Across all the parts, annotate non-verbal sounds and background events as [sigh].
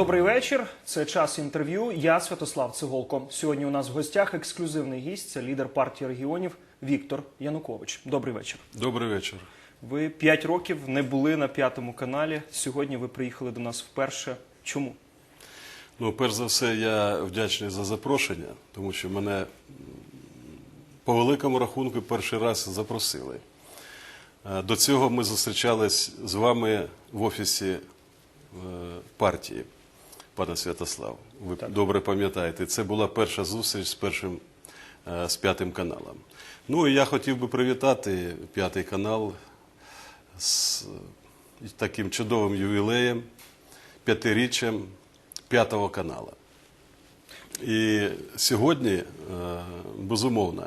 Добрий вечір. Це час інтерв'ю. Я Святослав Цеголко. Сьогодні у нас в гостях ексклюзивний гість. Це лідер партії регіонів Віктор Янукович. Добрий вечір. Добрий вечір. Ви п'ять років не були на п'ятому каналі. Сьогодні ви приїхали до нас вперше. Чому? Ну, перш за все, я вдячний за запрошення, тому що мене по великому рахунку перший раз запросили. Е, До цього ми зустрічались з вами в офісі е, партії, пане Святослав. Ви добре пам'ятаєте, це була перша зустріч з першим е, з п'ятим каналом. Ну і я хотів би привітати п'ятий канал з таким чудовим ювілеєм, п'ятиріччям п'ятого канала. І сьогодні, е, безумовно,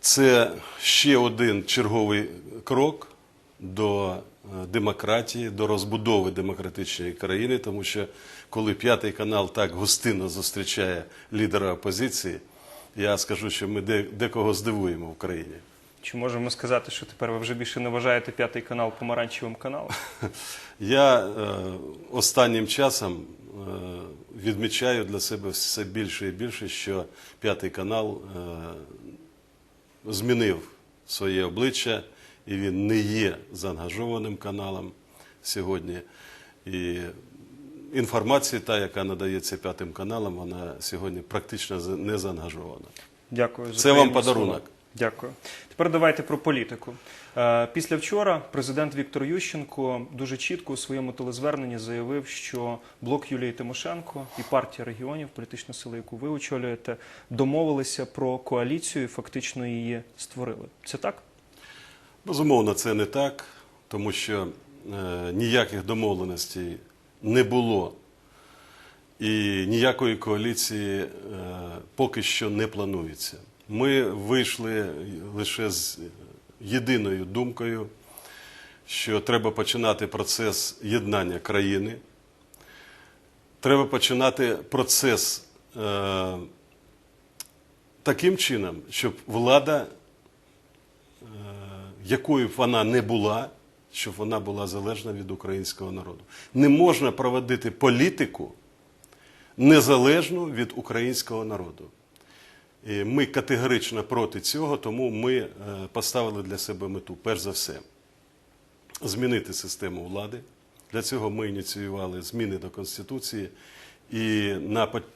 це ще один черговий крок до е, демократії, до розбудови демократичної країни, тому що коли п'ятий канал так гостинно зустрічає лідера опозиції, я скажу, що ми декого здивуємо в країні. Чи можемо сказати, що тепер ви вже більше не вважаєте п'ятий канал помаранчевим каналом? [laughs] Я е, останнім часом е, відмічаю для себе все більше і більше, що п'ятий канал е, змінив своє обличчя, і він не є заангажованим каналом сьогодні. І інформація, та, яка надається п'ятим каналом, вона сьогодні практично не заангажована. Дякую за Це вам подарунок. слова. Дякую. Тепер давайте про політику. Е, Після вчора президент Віктор Ющенко дуже чітко у своєму телезверненні заявив, що блок Юлії Тимошенко і партія регіонів, політична сила, яку ви очолюєте, домовилися про коаліцію і фактично її створили. Це так? Безумовно, це не так, тому що е, ніяких домовленостей не було. І ніякої коаліції е, поки що не планується. Ми вийшли лише з єдиною думкою, що треба починати процес єднання країни, треба починати процес е, таким чином, щоб влада е, якою б вона не була, щоб вона була залежна від українського народу. Не можна проводити політику незалежну від українського народу. І ми категорично проти цього, тому ми е, поставили для себе мету, перш за все, змінити систему влади. Для цього ми ініціювали зміни до Конституції. І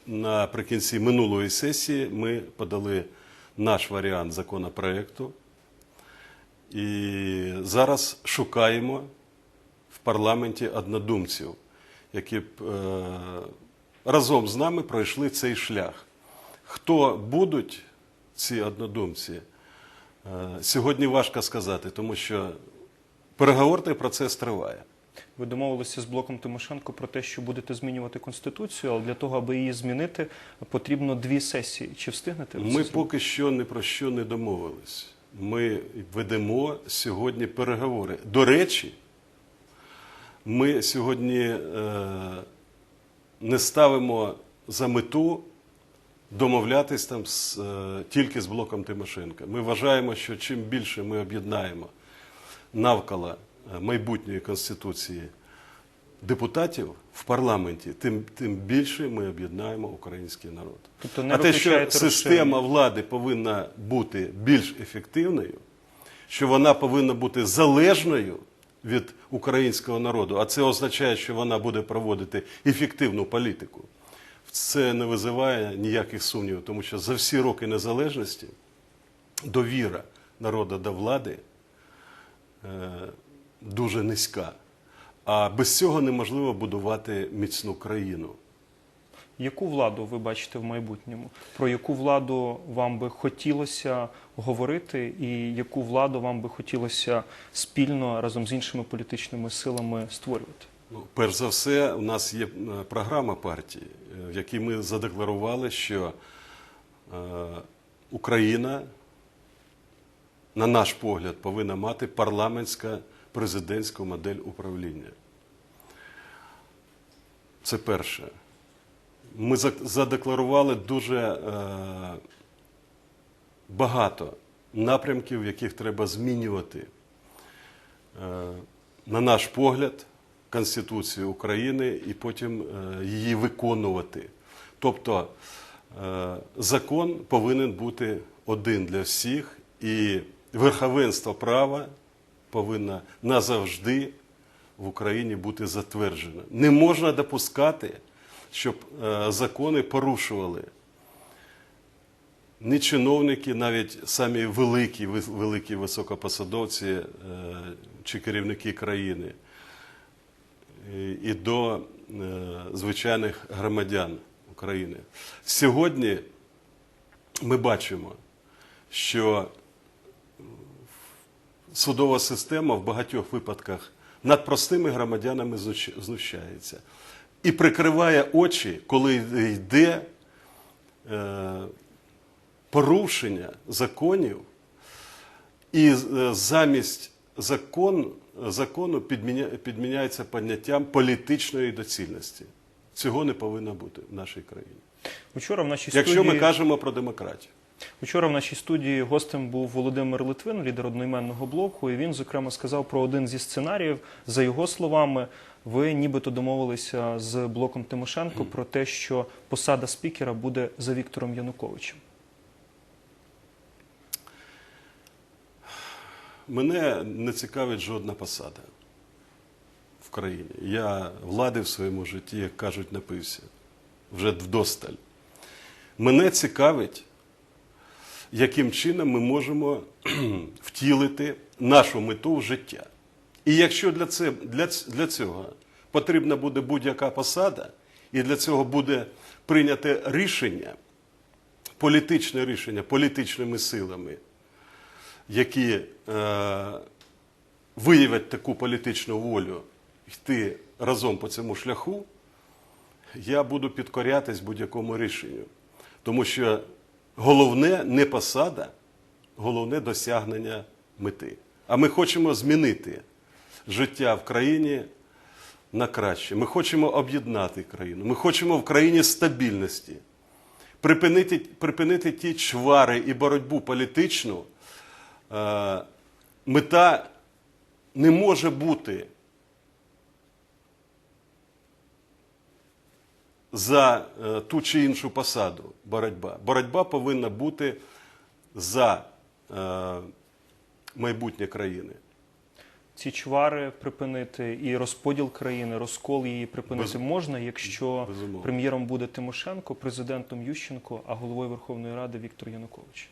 наприкінці минулої сесії ми подали наш варіант законопроекту. І зараз шукаємо в парламенті однодумців, які б е, разом з нами пройшли цей шлях. Хто будуть ці однодумці, е, сьогодні важко сказати, тому що переговорний процес триває. Ви домовилися з блоком Тимошенко про те, що будете змінювати конституцію, але для того, аби її змінити, потрібно дві сесії. Чи встигнете? Ми поки що ні про що не домовились. Ми ведемо сьогодні переговори. До речі, ми сьогодні е, не ставимо за мету домовлятись там з, е, тільки з блоком Тимошенка. Ми вважаємо, що чим більше ми об'єднаємо навколо е, майбутньої конституції депутатів в парламенті, тим, тим більше ми об'єднаємо український народ. Тобто не а те, що система влади повинна бути більш ефективною, що вона повинна бути залежною від українського народу, а це означає, що вона буде проводити ефективну політику. Це не визиває ніяких сумнівів, тому що за всі роки незалежності довіра народу до влади е, дуже низька. А без цього неможливо будувати міцну країну. Яку владу ви бачите в майбутньому? Про яку владу вам би хотілося говорити, і яку владу вам би хотілося спільно разом з іншими політичними силами створювати? Ну, перш за все, у нас є е, програма партії, е, в якій ми задекларували, що е, Україна, на наш погляд, повинна мати парламентська президентську модель управління. Це перше. Ми задекларували дуже е, багато напрямків, яких треба змінювати, е, на наш погляд, Конституцію України і потім е, її виконувати. Тобто закон повинен бути один для всіх, і верховенство права повинно назавжди в Україні бути затверджено. Не можна допускати, щоб е, закони порушували ні чиновники, навіть самі великі, великі високопосадовці е, чи керівники країни, і- і до е, звичайних громадян України. Сьогодні ми бачимо, що судова система в багатьох випадках над простими громадянами знущається і прикриває очі, коли йде е, порушення законів, і е, замість закон, закону підміня, підміняється поняттям політичної доцільності. Цього не повинно бути в нашій країні. Учора в нашій Якщо студії... ми кажемо про демократію. Учора в нашій студії гостем був Володимир Литвин, лідер одноіменного блоку, і він, зокрема, сказав про один зі сценаріїв. За його словами, ви нібито домовилися з блоком Тимошенко про те, що посада спікера буде за Віктором Януковичем. Мене не цікавить жодна посада в країні. Я влади в своєму житті, як кажуть, напився вже вдосталь. Мене цікавить, яким чином ми можемо [clears throat] втілити нашу мету в життя. І якщо для, це, для, для цього потрібна буде будь-яка посада, і для цього буде прийняте рішення, політичне рішення політичними силами, які е, виявять таку політичну волю йти разом по цьому шляху, я буду підкорятись будь-якому рішенню. Тому що головне не посада, головне досягнення мети. А ми хочемо змінити життя в країні на краще. Ми хочемо об'єднати країну. Ми хочемо в країні стабільності. Припинити, припинити ті чвари і боротьбу політичну. Е, мета не може бути за е, ту чи іншу посаду боротьба. Боротьба повинна бути за е, майбутнє країни. Ці чвари припинити і розподіл країни, розкол її припинити Без- можна, якщо Безумовно. прем'єром буде Тимошенко, президентом Ющенко, а головою Верховної Ради Віктор Янукович.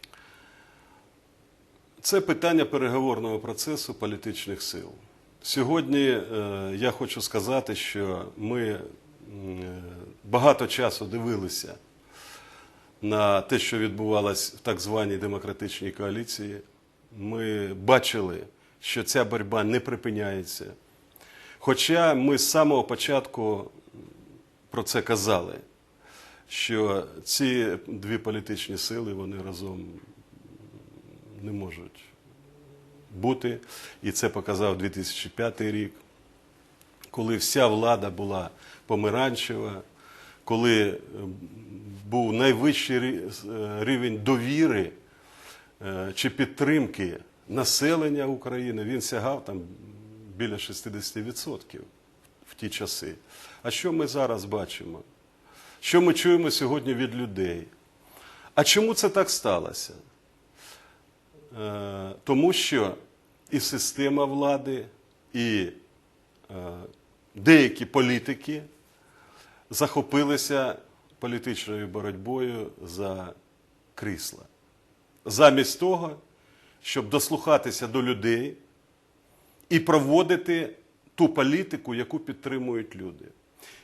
Це питання переговорного процесу політичних сил. Сьогодні е, я хочу сказати, що ми е, багато часу дивилися на те, що відбувалось в так званій демократичній коаліції. Ми бачили, що ця боротьба не припиняється. Хоча ми з самого початку про це казали, що ці дві політичні сили вони разом не можуть бути. І це показав 2005 рік, коли вся влада була помаранчева, коли е, був найвищий е, рівень довіри е, чи підтримки населення України, він сягав там біля 60% в ті часи. А що ми зараз бачимо? Що ми чуємо сьогодні від людей? А чому це так сталося? Тому що і система влади, і деякі політики захопилися політичною боротьбою за крісла. Замість того, щоб дослухатися до людей і проводити ту політику, яку підтримують люди.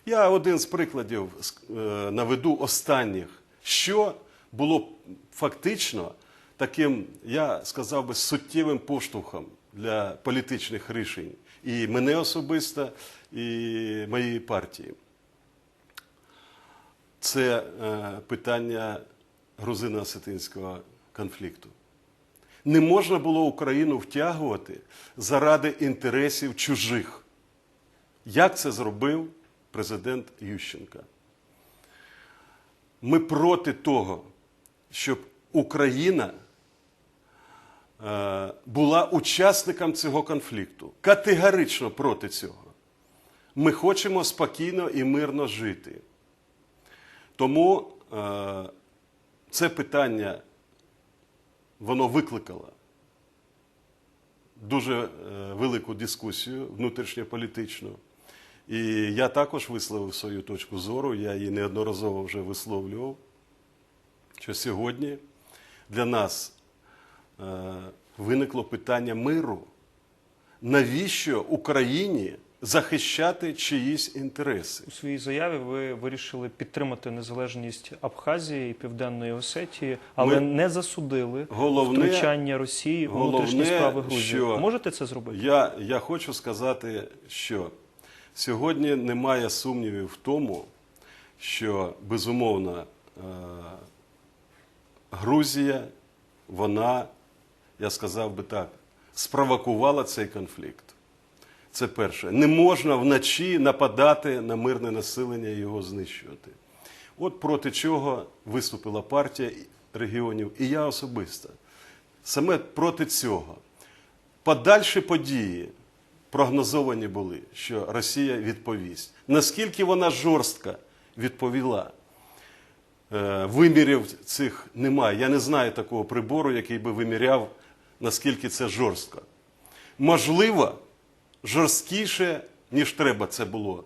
Я один з прикладів е, наведу останніх, що було фактично таким, я сказав би, суттєвим поштовхом для політичних рішень і мене особисто, і моєї партії. Це е, питання грузино-осетинського конфлікту. Не можна було Україну втягувати заради інтересів чужих. Як це зробив президент Ющенка? Ми проти того, щоб Україна е, була учасником цього конфлікту. Категорично проти цього. Ми хочемо спокійно і мирно жити. Тому е, це питання воно викликало дуже е, велику дискусію внутрішньополітичну. І я також висловив свою точку зору, я її неодноразово вже висловлював, що сьогодні для нас е, виникло питання миру. Навіщо Україні захищати чиїсь інтереси? У своїй заяві ви вирішили підтримати незалежність Абхазії і Південної Осетії, але Ми- не засудили Головне- втручання Росії у внутрішні справи Грузії. що Можете це зробити? Я, я хочу сказати, що сьогодні немає сумнівів в тому, що безумовно е, Грузія, вона, я сказав би так, спровокувала цей конфлікт. Це перше. Не можна вночі нападати на мирне населення і його знищувати. От проти чого виступила партія регіонів, і я особисто. Саме проти цього. Подальші події прогнозовані були, що Росія відповість. Наскільки вона жорстко відповіла, Е, вимірів цих немає. Я не знаю такого прибору, який би виміряв, наскільки це жорстко. Можливо, жорсткіше, ніж треба це було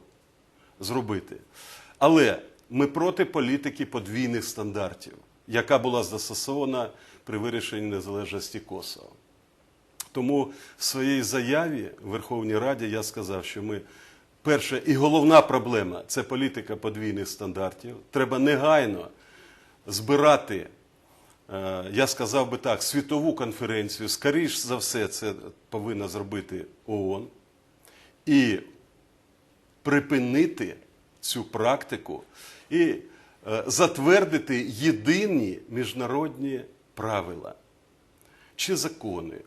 зробити. Але ми проти політики подвійних стандартів, яка була застосована при вирішенні незалежності Косово. Тому в своїй заяві в Верховній Раді я сказав, що ми перша і головна проблема це політика подвійних стандартів. Треба негайно збирати, е, я сказав би так, світову конференцію. Скоріш за все, це повинна зробити ООН. І припинити цю практику і е, затвердити єдині міжнародні правила чи закони.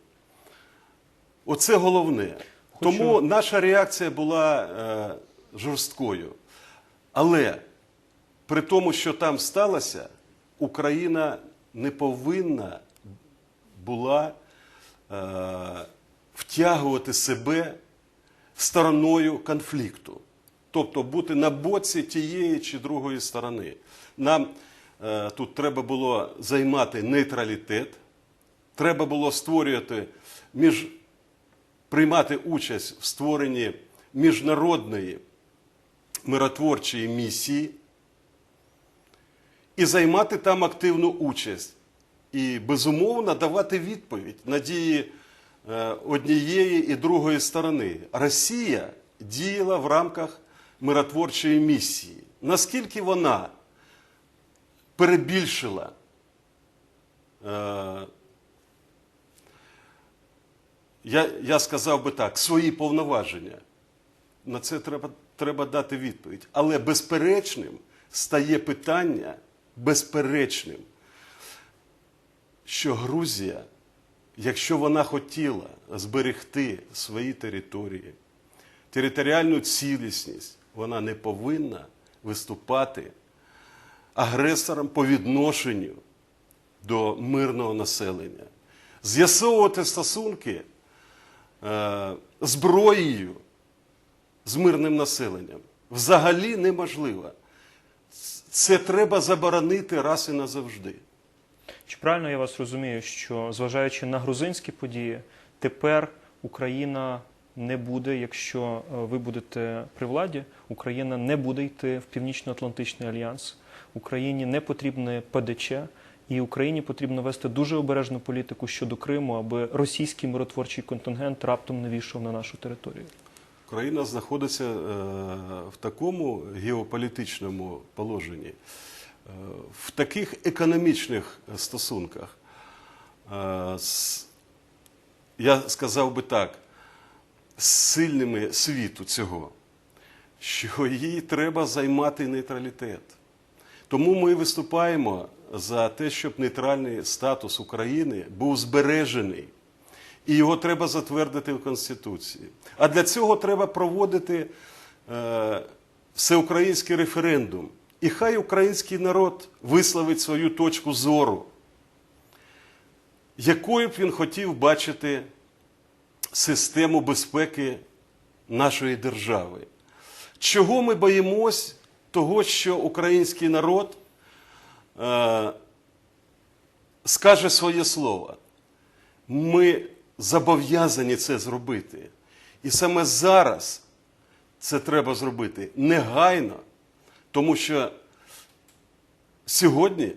Оце головне. Хочу- Тому наша реакція була е, жорсткою. Але при тому, що там сталося, Україна не повинна була е, втягувати себе стороною конфлікту, тобто бути на боці тієї чи другої сторони. Нам е, тут треба було займати нейтралітет, треба було створювати між приймати участь в створенні міжнародної миротворчої місії і займати там активну участь. І безумовно давати відповідь на дії однієї і другої сторони. Росія діяла в рамках миротворчої місії. Наскільки вона перебільшила е, я, я сказав би так, свої повноваження. На це треба, треба дати відповідь. Але безперечним стає питання, безперечним, що Грузія, якщо вона хотіла зберегти свої території, територіальну цілісність, вона не повинна виступати агресором по відношенню до мирного населення. З'ясовувати стосунки е, зброєю з мирним населенням взагалі неможливо. Це треба заборонити раз і назавжди. Чи правильно я вас розумію, що зважаючи на грузинські події, тепер Україна не буде, якщо е, ви будете при владі, Україна не буде йти в Північно-Атлантичний альянс, Україні не потрібне ПДЧ, і Україні потрібно вести дуже обережну політику щодо Криму, аби російський миротворчий контингент раптом не війшов на нашу територію. Україна знаходиться е, в такому геополітичному положенні, в таких економічних стосунках. Е, я сказав би так, з сильними світу цього, що їй треба займати нейтралітет. Тому ми виступаємо за те, щоб нейтральний статус України був збережений. І його треба затвердити в Конституції. А для цього треба проводити е, всеукраїнський референдум. І хай український народ висловить свою точку зору, якою б він хотів бачити систему безпеки нашої держави. Чого ми боїмось того, що український народ е, скаже своє слово? Ми зобов'язані це зробити. І саме зараз це треба зробити негайно, тому що сьогодні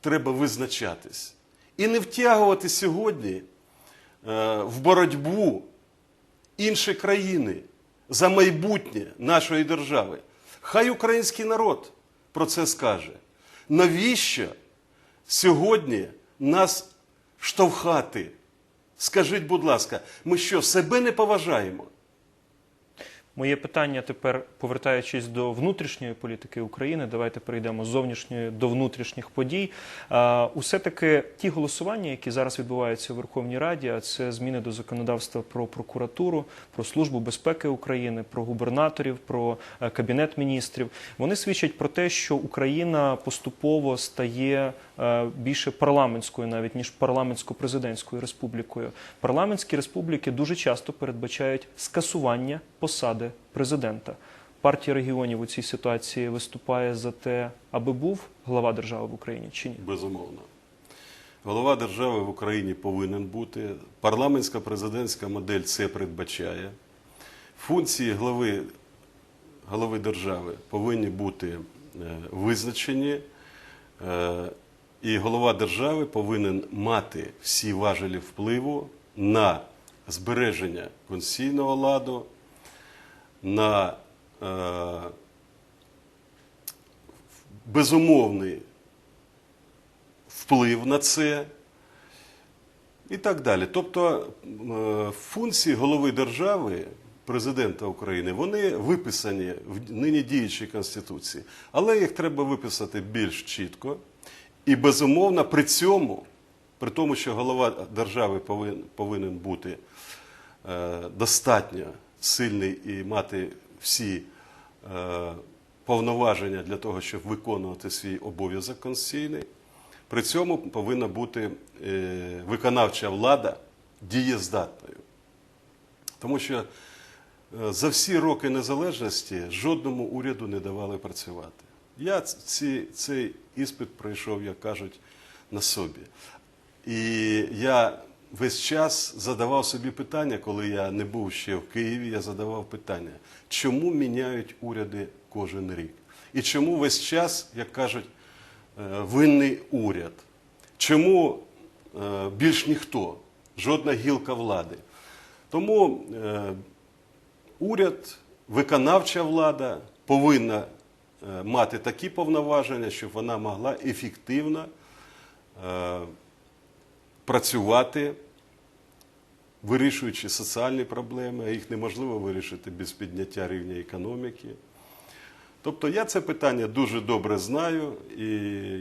треба визначатись. І не втягувати сьогодні е, в боротьбу інші країни за майбутнє нашої держави. Хай український народ про це скаже. Навіщо сьогодні нас штовхати? Скажіть, будь ласка, ми що, себе не поважаємо? Моє питання тепер, повертаючись до внутрішньої політики України, давайте перейдемо з зовнішньої до внутрішніх подій. Усе таки ті голосування, які зараз відбуваються у Верховній Раді, а це зміни до законодавства про прокуратуру, про службу безпеки України, про губернаторів, про е, кабінет міністрів, вони свідчать про те, що Україна поступово стає більше парламентською, навіть ніж парламентсько-президентською республікою. Парламентські республіки дуже часто передбачають скасування посади президента. Партія регіонів у цій ситуації виступає за те, аби був глава держави в Україні чи ні? Безумовно. Голова держави в Україні повинен бути. Парламентська президентська модель це передбачає. Функції глави, голови держави повинні бути е, визначені. І голова держави повинен мати всі важелі впливу на збереження конституційного ладу, на е, безумовний вплив на це і так далі. Тобто е, функції голови держави, президента України, вони виписані в нині діючій Конституції, але їх треба виписати більш чітко і безумовно при цьому, при тому, що голова держави повинен, повинен бути е, достатньо сильний і мати всі е, повноваження для того, щоб виконувати свій обов'язок конституційний. При цьому повинна бути е, виконавча влада дієздатною. Тому що е, за всі роки незалежності жодному уряду не давали працювати. Я ці, цей іспит пройшов, як кажуть, на собі. І я весь час задавав собі питання, коли я не був ще в Києві, я задавав питання, чому міняють уряди кожен рік? І чому весь час, як кажуть, е, винний уряд? Чому е, більш ніхто, жодна гілка влади? Тому е, уряд, виконавча влада повинна мати такі повноваження, щоб вона могла ефективно е, працювати, вирішуючи соціальні проблеми, а їх неможливо вирішити без підняття рівня економіки. Тобто я це питання дуже добре знаю, і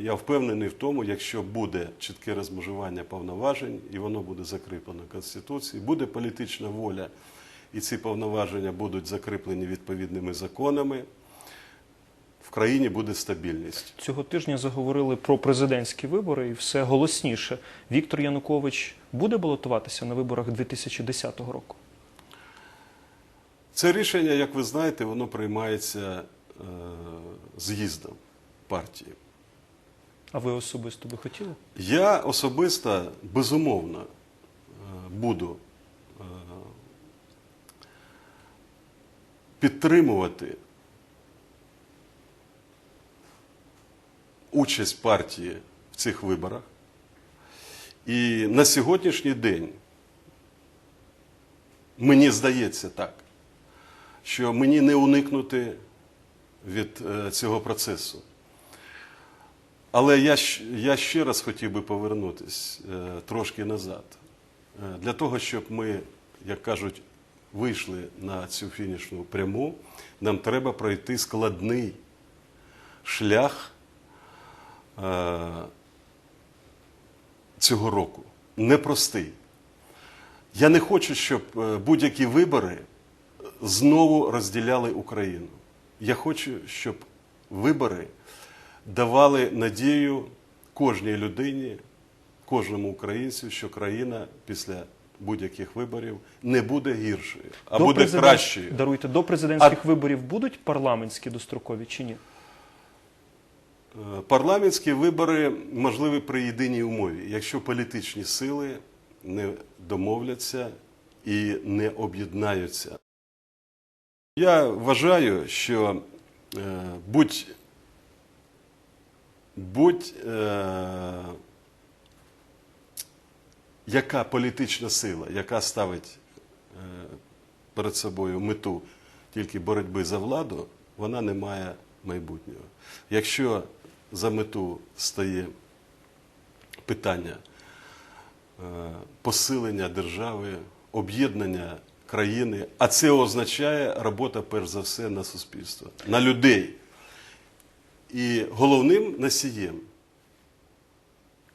я впевнений в тому, якщо буде чітке розмежування повноважень, і воно буде закріплено Конституції, буде політична воля, і ці повноваження будуть закріплені відповідними законами, в країні буде стабільність. Цього тижня заговорили про президентські вибори і все голосніше. Віктор Янукович буде балотуватися на виборах 2010 року. Це рішення, як ви знаєте, воно приймається е, з'їздом партії. А ви особисто би хотіли? Я особисто безумовно е, буду е, підтримувати участь партії в цих виборах. І на сьогоднішній день мені здається так, що мені не уникнути від е, цього процесу. Але я, я ще раз хотів би повернутися е, трошки назад. Е, для того, щоб ми, як кажуть, вийшли на цю фінішну пряму, нам треба пройти складний шлях цього року. Непростий. Я не хочу, щоб е, будь-які вибори знову розділяли Україну. Я хочу, щоб вибори давали надію кожній людині, кожному українцю, що країна після будь-яких виборів не буде гіршою, а До буде президент- кращою. Даруйте, до президентських виборів будуть парламентські дострокові чи ні? Е, Парламентські вибори можливі при єдиній умові, якщо політичні сили не домовляться і не об'єднаються. Я вважаю, що е, будь, будь е, яка політична сила, яка ставить перед собою мету тільки боротьби за владу, вона не має майбутнього. Якщо за мету стає питання е, посилення держави, об'єднання країни, а це означає робота перш за все на суспільство, на людей. І головним носієм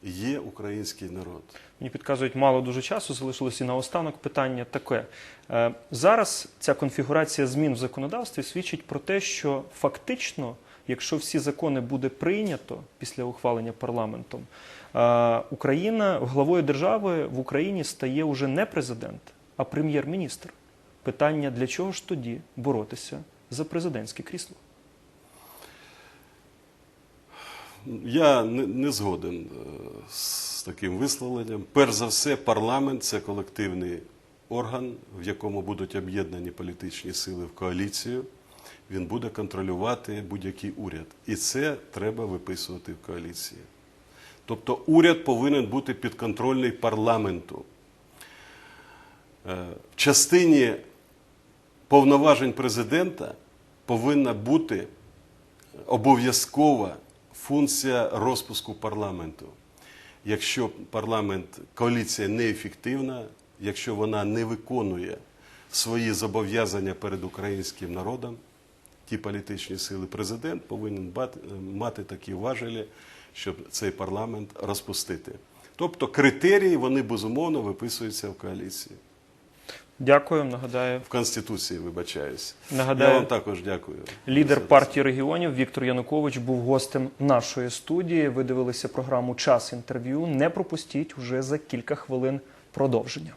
є український народ. Мені підказують, мало дуже часу залишилось і наостанок питання таке. Е, Зараз ця конфігурація змін в законодавстві свідчить про те, що фактично, якщо всі закони буде прийнято після ухвалення парламентом, е, Україна главою держави в Україні стає уже не президент, а прем'єр-міністр. Питання для чого ж тоді боротися за президентське крісло? Я не, згоден е, з таким висловленням. Перш за все, парламент це колективний орган, в якому будуть об'єднані політичні сили в коаліцію. Він буде контролювати будь-який уряд. І це треба виписувати в коаліції. Тобто уряд повинен бути підконтрольний парламенту. Е, В частині повноважень президента повинна бути обов'язкова функція розпуску парламенту. Якщо парламент, коаліція неефективна, якщо вона не виконує свої зобов'язання перед українським народом, ті політичні сили, президент повинен мати такі важелі, щоб цей парламент розпустити. Тобто критерії вони безумовно виписуються в коаліції. Дякую. Нагадаю, В Конституції, вибачаюсь. Нагадаю, Я вам також дякую. Лідер партії регіонів Віктор Янукович був гостем нашої студії. Ви дивилися програму Час інтерв'ю. Не пропустіть уже за кілька хвилин продовження.